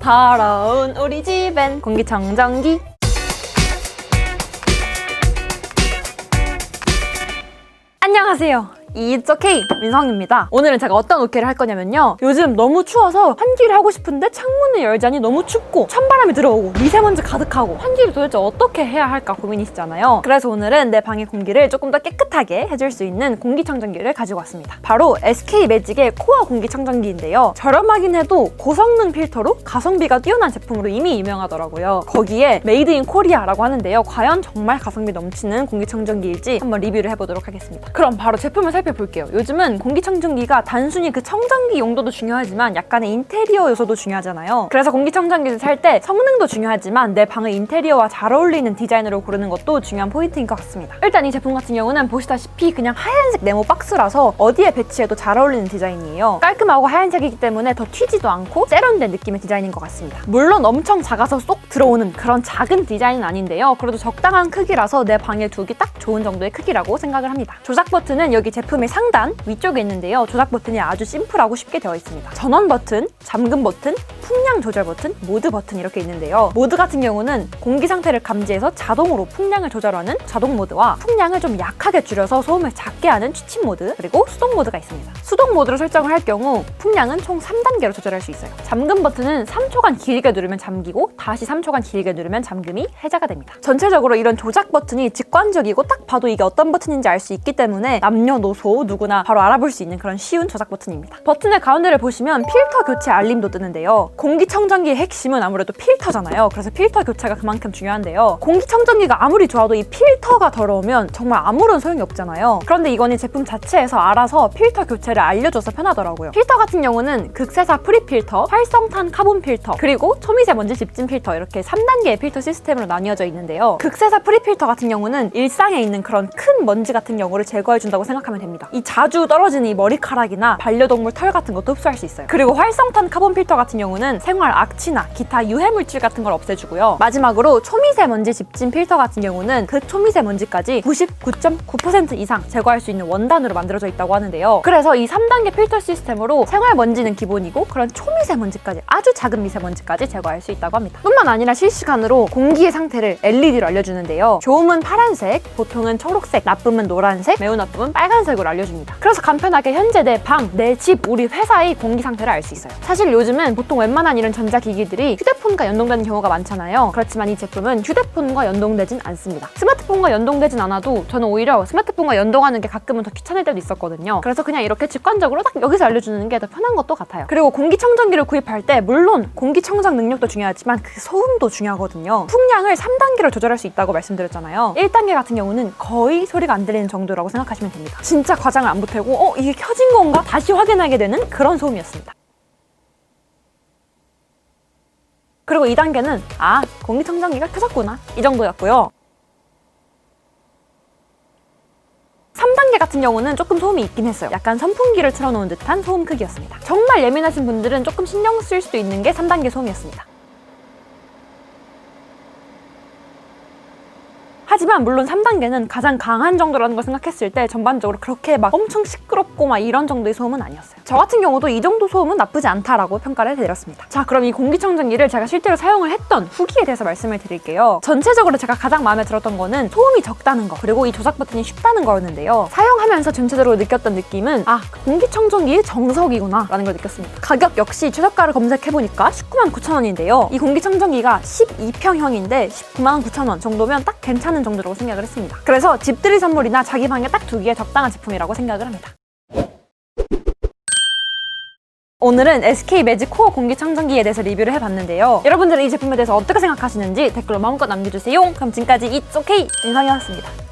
더러운 우리 집엔 공기청정기 안녕하세요. It's okay 민성입니다. 오늘은 제가 어떤 오케이를 할 거냐면요. 요즘 너무 추워서 환기를 하고 싶은데 창문을 열자니 너무 춥고 찬바람이 들어오고 미세먼지 가득하고 환기를 도대체 어떻게 해야 할까 고민이시잖아요. 그래서 오늘은 내 방의 공기를 조금 더 깨끗하게 해줄 수 있는 공기청정기를 가지고 왔습니다. 바로 SK 매직의 코어 공기청정기인데요. 저렴하긴 해도 고성능 필터로 가성비가 뛰어난 제품으로 이미 유명하더라고요. 거기에 메이드 인 코리아라고 하는데요. 과연 정말 가성비 넘치는 공기청정기일지 한번 리뷰를 해보도록 하겠습니다. 그럼 바로 제품을 살펴 볼게요. 요즘은 공기청정기가 단순히 그 청정기 용도도 중요하지만 약간의 인테리어 요소도 중요하잖아요. 그래서 공기청정기를 살 때 성능도 중요하지만 내 방의 인테리어와 잘 어울리는 디자인으로 고르는 것도 중요한 포인트인 것 같습니다. 일단 이 제품 같은 경우는 보시다시피 그냥 하얀색 네모 박스라서 어디에 배치해도 잘 어울리는 디자인이에요. 깔끔하고 하얀색이기 때문에 더 튀지도 않고 세련된 느낌의 디자인인 것 같습니다. 물론 엄청 작아서 쏙 들어오는 그런 작은 디자인은 아닌데요. 그래도 적당한 크기라서 내 방에 두기 딱 좋은 정도의 크기라고 생각을 합니다. 조작 버튼은 여기 제품 의 상단 위쪽에 있는데요. 조작 버튼이 아주 심플하고 쉽게 되어 있습니다. 전원 버튼, 잠금 버튼, 풍량 조절 버튼, 모드 버튼 이렇게 있는데요. 모드 같은 경우는 공기 상태를 감지해서 자동으로 풍량을 조절하는 자동 모드와 풍량을 좀 약하게 줄여서 소음을 작게 하는 취침 모드 그리고 수동 모드가 있습니다. 수동 모드로 설정을 할 경우 풍량은 총 3단계로 조절할 수 있어요. 잠금 버튼은 3초간 길게 누르면 잠기고 다시 3초간 길게 누르면 잠금이 해제가 됩니다. 전체적으로 이런 조작 버튼이 직관적이고 딱 봐도 이게 어떤 버튼인지 알 수 있기 때문에 남녀노소 누구나 바로 알아볼 수 있는 그런 쉬운 조작 버튼입니다. 버튼의 가운데를 보시면 필터 교체 알림도 뜨는데요. 공기청정기의 핵심은 아무래도 필터잖아요. 그래서 필터 교체가 그만큼 중요한데요. 공기청정기가 아무리 좋아도 이 필터가 더러우면 정말 아무런 소용이 없잖아요. 그런데 이거는 제품 자체에서 알아서 필터 교체를 알려줘서 편하더라고요. 필터 같은 경우는 극세사 프리필터, 활성탄 카본 필터, 그리고 초미세먼지 집진 필터 이렇게 3단계의 필터 시스템으로 나뉘어져 있는데요. 극세사 프리필터 같은 경우는 일상에 있는 그런 큰 먼지 같은 경우를 제거해준다고 생각하면 됩니다. 이 자주 떨어지는 이 머리카락이나 반려동물 털 같은 것도 흡수할 수 있어요. 그리고 활성탄 카본 필터 같은 경우는 생활 악취나 기타 유해 물질 같은 걸 없애주고요. 마지막으로 초미세먼지 집진 필터 같은 경우는 그 초미세먼지까지 99.9% 이상 제거할 수 있는 원단으로 만들어져 있다고 하는데요. 그래서 이 3단계 필터 시스템으로 생활 먼지는 기본이고 그런 초미세먼지까지 아주 작은 미세먼지까지 제거할 수 있다고 합니다. 뿐만 아니라 실시간으로 공기의 상태를 LED로 알려주는데요. 좋음은 파란색, 보통은 초록색, 나쁨은 노란색, 매우 나쁨은 빨간색으로 알려줍니다. 그래서 간편하게 현재 내 방, 내 집, 우리 회사의 공기 상태를 알 수 있어요. 사실 요즘은 보통 웬만 한 이런 전자기기들이 휴대폰과 연동되는 경우가 많잖아요. 그렇지만 이 제품은 휴대폰과 연동되진 않습니다. 스마트폰과 연동되진 않아도 저는 오히려 스마트폰과 연동하는 게 가끔은 더 귀찮을 때도 있었거든요. 그래서 그냥 이렇게 직관적으로 딱 여기서 알려주는 게 더 편한 것도 같아요. 그리고 공기청정기를 구입할 때 물론 공기청정 능력도 중요하지만 그 소음도 중요하거든요. 풍량을 3단계로 조절할 수 있다고 말씀드렸잖아요. 1단계 같은 경우는 거의 소리가 안 들리는 정도라고 생각하시면 됩니다. 진짜 과장을 안 보태고 어 이게 켜진 건가? 다시 확인하게 되는 그런 소음이었습니다. 그리고 2단계는 아 공기청정기가 켜졌구나 이 정도였고요. 3단계 같은 경우는 조금 소음이 있긴 했어요. 약간 선풍기를 틀어놓은 듯한 소음 크기였습니다. 정말 예민하신 분들은 조금 신경 쓸 수도 있는 게 3단계 소음이었습니다. 하지만 물론 3단계는 가장 강한 정도라는 걸 생각했을 때 전반적으로 그렇게 막 엄청 시끄럽고 막 이런 정도의 소음은 아니었어요. 저 같은 경우도 이 정도 소음은 나쁘지 않다라고 평가를 해드렸습니다. 자, 그럼 이 공기청정기를 제가 실제로 사용을 했던 후기에 대해서 말씀을 드릴게요. 전체적으로 제가 가장 마음에 들었던 거는 소음이 적다는 거, 그리고 이 조작 버튼이 쉽다는 거였는데요. 사용하면서 전체적으로 느꼈던 느낌은 아, 공기청정기의 정석이구나 라는 걸 느꼈습니다. 가격 역시 최저가를 검색해보니까 19만 9천 원인데요. 이 공기청정기가 12평형인데 19만 9천 원 정도면 딱 괜찮은 정도라고 생각을 했습니다. 그래서 집들이 선물이나 자기 방에 딱 두기에 적당한 제품이라고 생각을 합니다. 오늘은 SK 매직 코어 공기청정기에 대해서 리뷰를 해봤는데요. 여러분들은 이 제품에 대해서 어떻게 생각하시는지 댓글로 마음껏 남겨주세요. 그럼 지금까지 OK 인상이었습니다.